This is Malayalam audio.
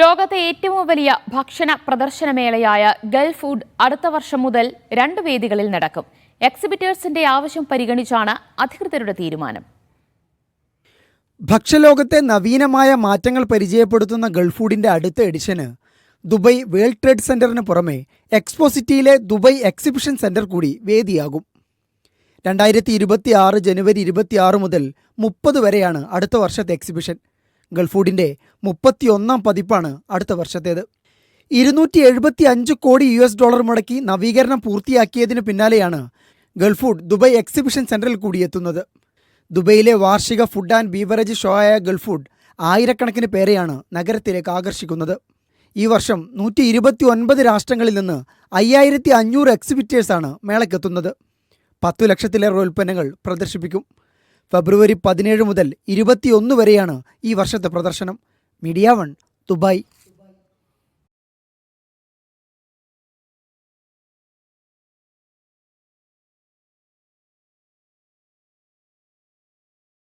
ലോകത്തെ ഏറ്റവും വലിയ ഭക്ഷണ പ്രദർശനമേളയായ ഗൾഫ് ഫുഡ് അടുത്ത വർഷം മുതൽ രണ്ട് വേദികളിൽ നടക്കും. എക്സിബിറ്റേഴ്സിന്റെ ആവശ്യം പരിഗണിച്ചാണ് അധികൃതരുടെ തീരുമാനം. ഭക്ഷ്യലോകത്തെ നവീനമായ മാറ്റങ്ങൾ പരിചയപ്പെടുത്തുന്ന ഗൾഫ് ഫുഡിന്റെ അടുത്ത എഡിഷന് ദുബൈ വേൾഡ് ട്രേഡ് സെന്ററിന് പുറമെ എക്സ്പോസിറ്റിയിലെ ദുബൈ എക്സിബിഷൻ സെന്റർ കൂടി വേദിയാകും. രണ്ടായിരത്തി ഇരുപത്തി ആറ് ജനുവരി ഇരുപത്തിയാറ് മുതൽ മുപ്പത് വരെയാണ് അടുത്ത വർഷത്തെ എക്സിബിഷൻ. ഗൾഫ് ഫുഡിന്റെ മുപ്പത്തിയൊന്നാം പതിപ്പാണ് അടുത്ത വർഷത്തേത്. ഇരുന്നൂറ്റി എഴുപത്തി അഞ്ച് കോടി യു എസ് ഡോളർ മുടക്കി നവീകരണം പൂർത്തിയാക്കിയതിനു പിന്നാലെയാണ് ഗൾഫ് ഫുഡ് ദുബൈ എക്സിബിഷൻ സെന്ററിൽ കൂടിയെത്തുന്നത് ദുബൈയിലെ വാർഷിക ഫുഡ് ആൻഡ് ബീവറേജ് ഷോ ആയ ഗൾഫ് ഫുഡ് ആയിരക്കണക്കിന് പേരെയാണ് നഗരത്തിലേക്ക് ആകർഷിക്കുന്നത്. ഈ വർഷം നൂറ്റി ഇരുപത്തി ഒൻപത് രാഷ്ട്രങ്ങളിൽ നിന്ന് അയ്യായിരത്തി അഞ്ഞൂറ് എക്സിബിറ്റേഴ്സാണ് മേളയ്ക്കെത്തുന്നത്. പത്തു ലക്ഷത്തിലേറെ ഉൽപ്പന്നങ്ങൾ പ്രദർശിപ്പിക്കും. ഫെബ്രുവരി പതിനേഴ് മുതൽ ഇരുപത്തിയൊന്ന് വരെയാണ് ഈ വർഷത്തെ പ്രദർശനം. Media one Dubai.